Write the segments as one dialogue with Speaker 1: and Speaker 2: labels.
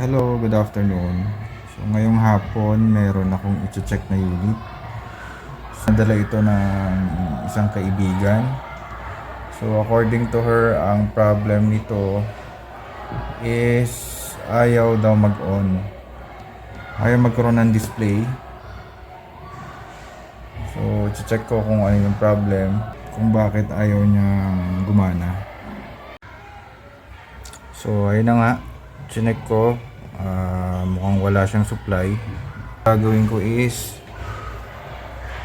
Speaker 1: Hello, good afternoon. So ngayong hapon, meron akong i-check na unit. Nadala ito ng isang kaibigan. So according to her, ang problem nito is ayaw daw mag-on. Ayaw magkaroon ng display. So, check ko kung ano yung problem, kung bakit ayaw niyang gumana. So, ayun na nga. Chinek ko. Ah, mukhang wala siyang supply. Gagawin ko is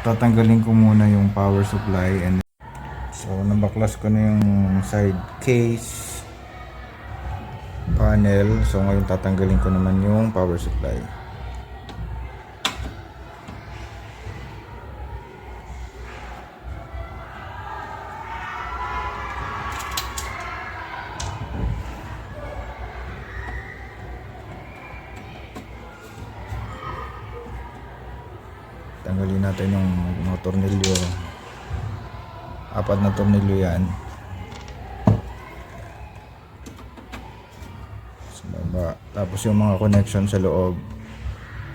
Speaker 1: tatanggalin ko muna yung power supply and so nabaklas ko na yung side case panel. So ngayon tatanggalin ko naman yung power supply. Tanggalin natin yung mga tornilyo. Apat na tornilyo yan. Sa baba. Tapos yung mga connection sa loob.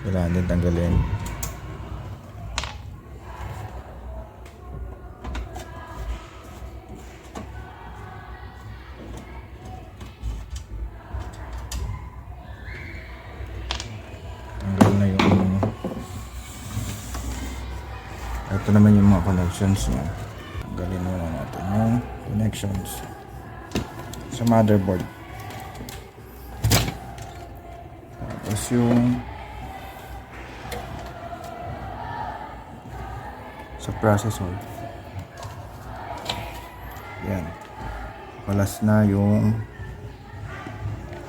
Speaker 1: Kailangan din tanggalin. Naman yung mga connections niya. Tanggalin muna natin yung connections sa motherboard. Tapos yung sa processor. Yan. Palas na yung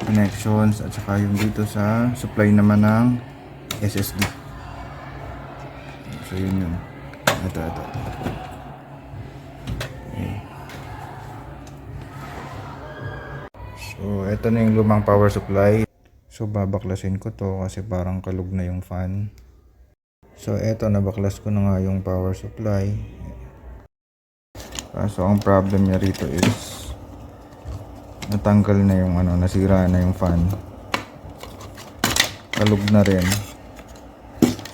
Speaker 1: connections at saka yung dito sa supply naman ng SSD. So yun yun. Ito, ito. Okay. So, ito na yung lumang power supply. So, babaklasin ko to kasi parang kalug na yung fan. So, eto, nabaklas ko na nga yung power supply. Kaso, ang problem niya rito is natanggal na yung ano, nasira na yung fan. Kalug na rin.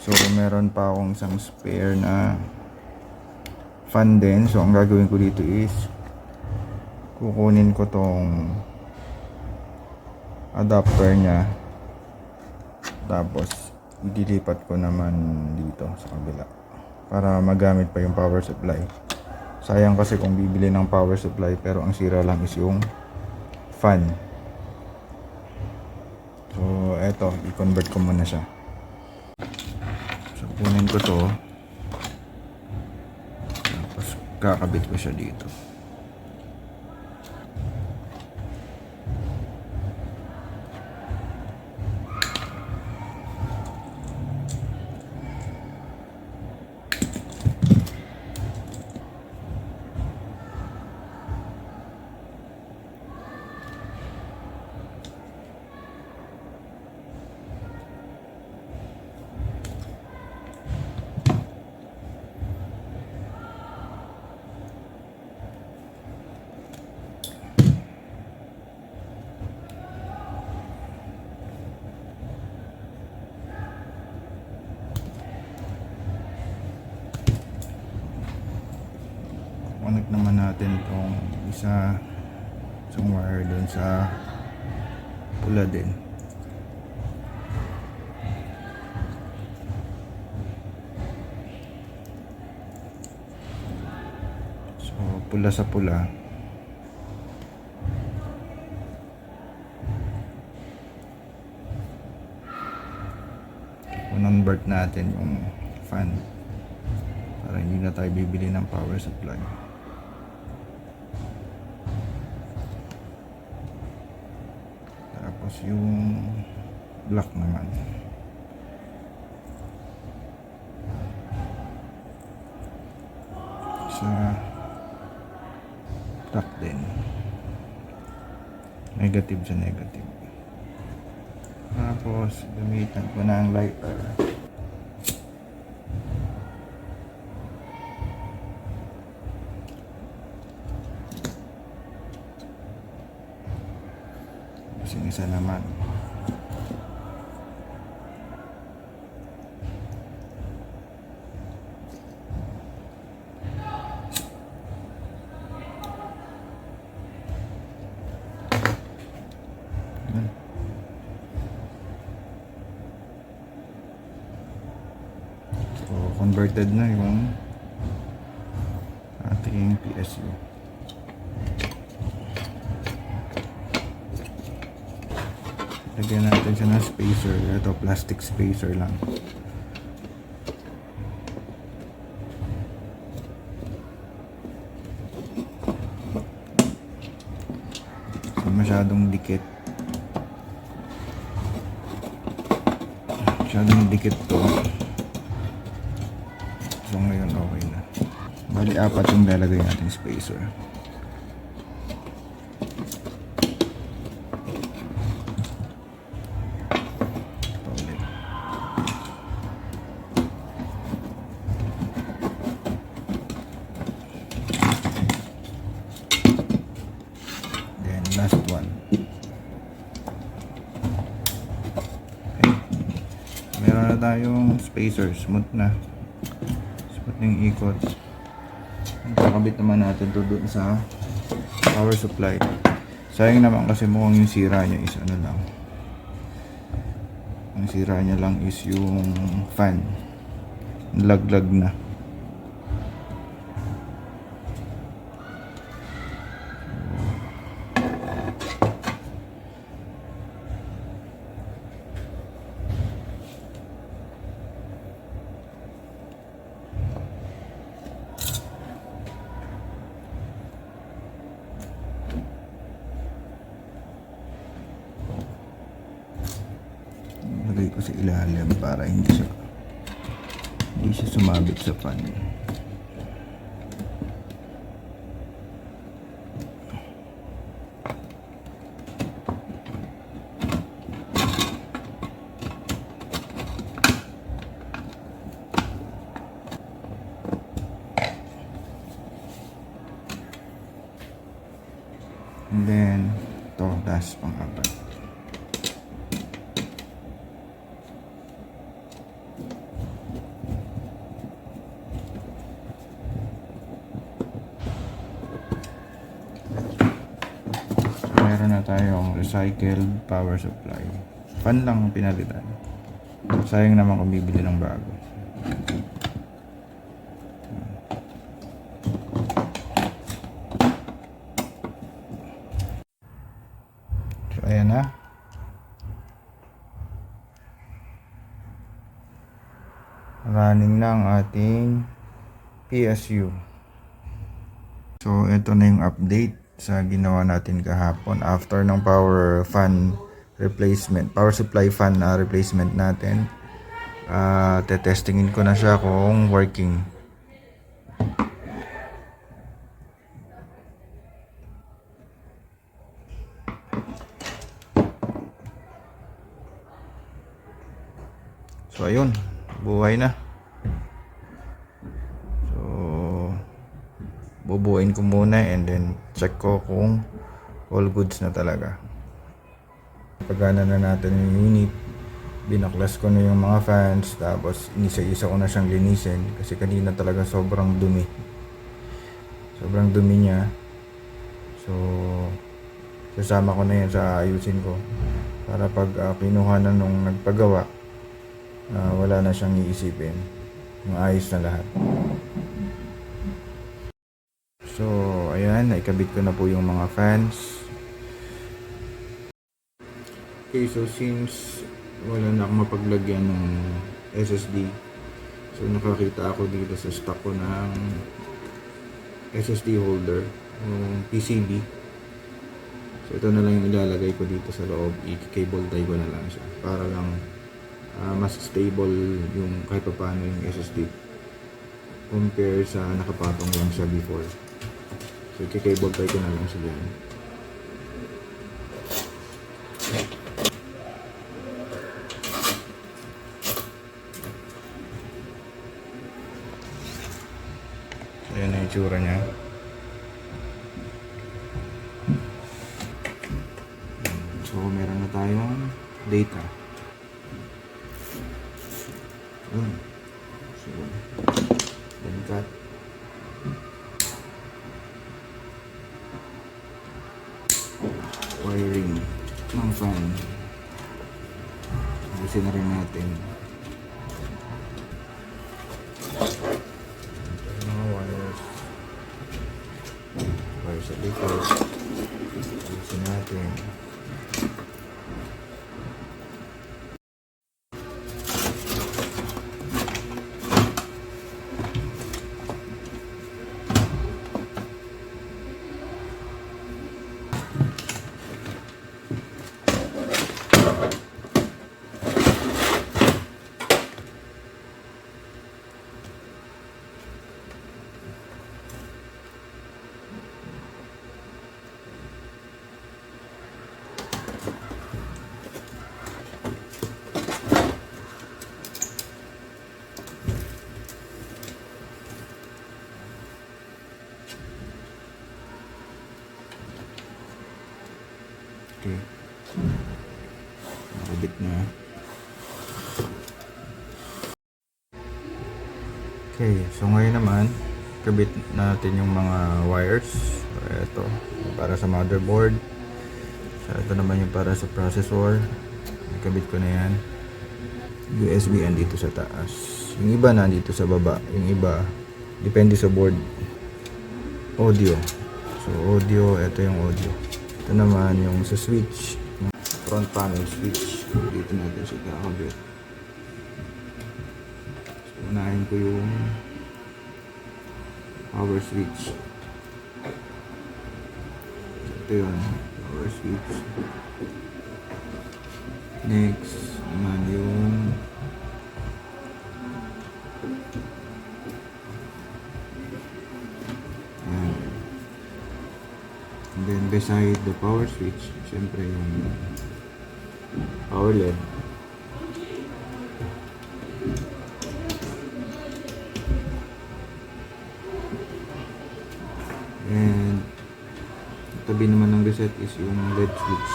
Speaker 1: So, meron pa akong isang spare na fan din. So, ang gagawin ko dito is kukunin ko tong adapter niya. Tapos, idilipat ko naman dito sa kabila para magamit pa yung power supply. Sayang kasi kung bibili ng power supply pero ang sira lang is yung fan. So, eto, i-convert ko muna siya. So, kunin ko to. Kakabit ko siya dito. connect naman natin isang wire doon sa pula din. So pula sa pula. Convert natin yung fan. Para hindi na tayo bibili ng power supply yung black naman. Sa black din. Negative sa negative. Tapos gamitan ko na ang lighter isa naman. So, converted na yung ating PSU. Lagyan natin siya ng spacer. Ito, plastic spacer lang. So, masyadong dikit. Masyadong dikit to. So, ngayon okay na. Bali, apat yung lalagay natin spacer. Last one. Okay. Meron na tayong spacer. Smooth na. Smooth yung ikot. Kakabit naman natin to doon sa power supply. Sayang naman kasi mukhang yung sira niya is ano lang. Ang sira niya lang is yung fan. Laglag na. Lagay ko sa ilalim para hindi siya hindi siya sumabit sa fan. And then, to last pang-apat. So, meron na tayong recycled power supply. Fan lang ang pinalitan. Sayang naman kung bibili ng bago. So, ayan na. Running na ang ating PSU. So, ito na yung update sa ginawa natin kahapon after ng power fan replacement, power supply fan na replacement natin. Ah, tetestingin ko na siya kung working. So, ayun. Buhay na. Bubuuin ko muna and then check ko kung all goods na talaga. Pagana na natin yung unit, binaklas ko na yung mga fans, tapos inisa-isa ko na siyang linisin kasi kanina talaga sobrang dumi. Sobrang dumi niya. So, sasama ko na yan sa ayusin ko para pag ah, kinuha na nung nagpagawa, ah, wala na siyang iisipin. Maayos na lahat. So, ayan, naikabit ko na po yung mga fans. Okay, so since wala na akong mapaglagyan ng SSD, so nakakita ako dito sa stock ko ng SSD holder, yung PCB. So, ito na lang yung ilalagay ko dito sa loob. I-cable tie ko na lang siya para lang ah, mas stable yung kahit pa paano yung SSD compare sa nakapatong lang siya before. So, i-cable tie ko na lang siya dyan. So, yan ang itsura niya. So, meron na tayong data. natin. Mga wires. Wires sa likod. Ayusin natin. Okay, so ngayon naman, kabit natin yung mga wires. So, ito, para sa motherboard. So, ito naman yung para sa processor. Kabit ko na yan. USB andito sa taas. Yung iba nandito sa baba. Yung iba, depende sa board. Audio. So, audio, ito yung audio. Ito naman yung sa switch. Front panel switch. Dito natin siya kakabit. Unahin ko yung power switch. Ito yun. Power switch. Next, naman yung Ayan. And then beside the power switch, syempre yung power LED. And tabi naman ng reset is yung LED switch.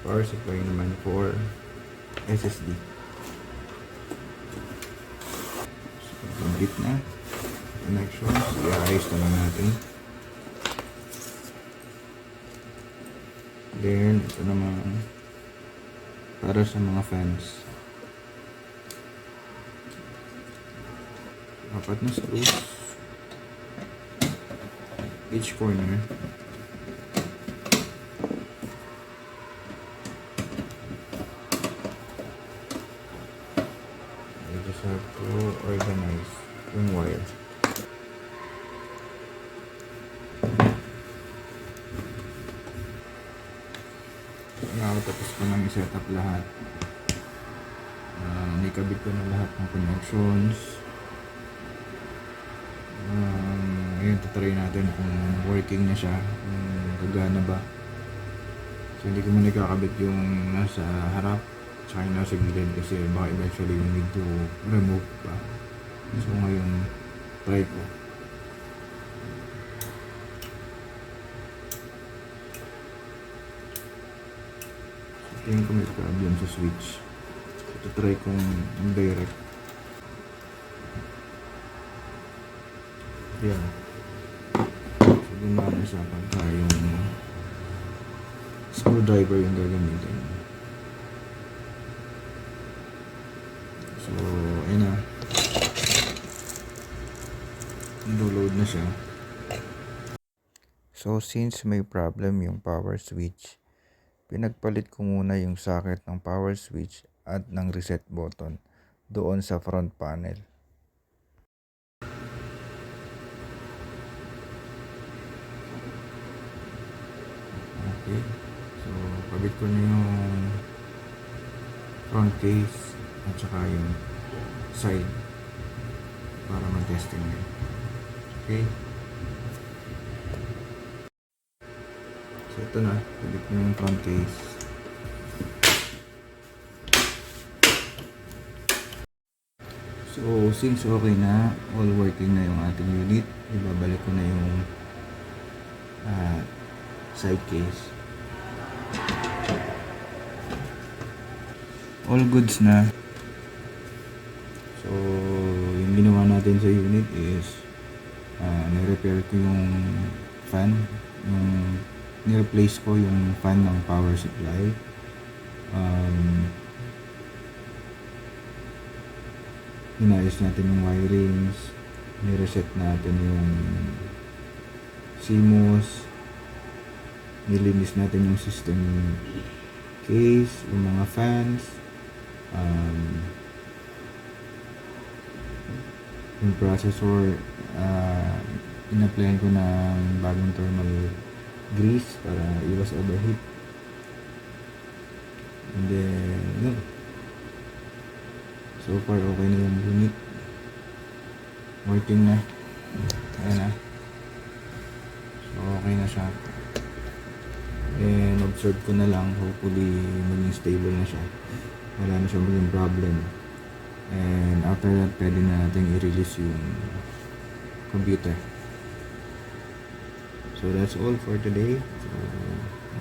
Speaker 1: Power supply naman for SSD. So, complete na. Connections. I-ayos na lang natin. Then, ito naman para sa mga fans. Apat na screws. Each corner. You just have to organize yung wire. Nakatapos ko nang i-set up lahat. Uh, nikabit ko na lahat ng connections. Um, ngayon, tatry natin kung working na siya, kung gagana ba. So, hindi ko muna ikakabit yung nasa harap, tsaka yung nasa gilid kasi baka eventually you need to remove pa. So, ngayon, try ko. So, tingin ko may problem sa switch. So, try kong direct. Yan. So, gumana siya pagka yung screwdriver yung gagamitin. So, ayun na. Download na siya. So, since may problem yung power switch, pinagpalit ko muna yung socket ng power switch at ng reset button doon sa front panel. Okay. So, pabit ko na yung front case at saka yung side para mag-testing yun. Okay. So, ito na. Pabit ko na yung front case. So, since okay na, all working na yung ating unit, ibabalik ko na yung ah, side case. All goods na. So, yung ginawa natin sa unit is uh, ni-repair ko yung fan. Yung ni-replace ko yung fan ng power supply. Um, inayos natin yung wirings. Nireset natin yung CMOS. Nilinis natin yung system case, yung mga fans. Um, yung processor, uh, in-applyan ko ng bagong thermal grease para iwas overheat. And then, yun. So far, okay na yung unit. Working na. Ayan na. So, okay na siya. And observe ko na lang, hopefully maging stable na siya. Wala na siya maging problem. And after that, pwede na natin i-release yung computer. So that's all for today. So,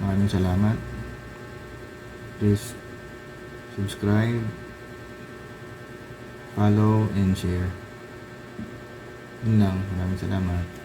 Speaker 1: maraming salamat. Please subscribe, follow, and share. Yun lang. Maraming salamat.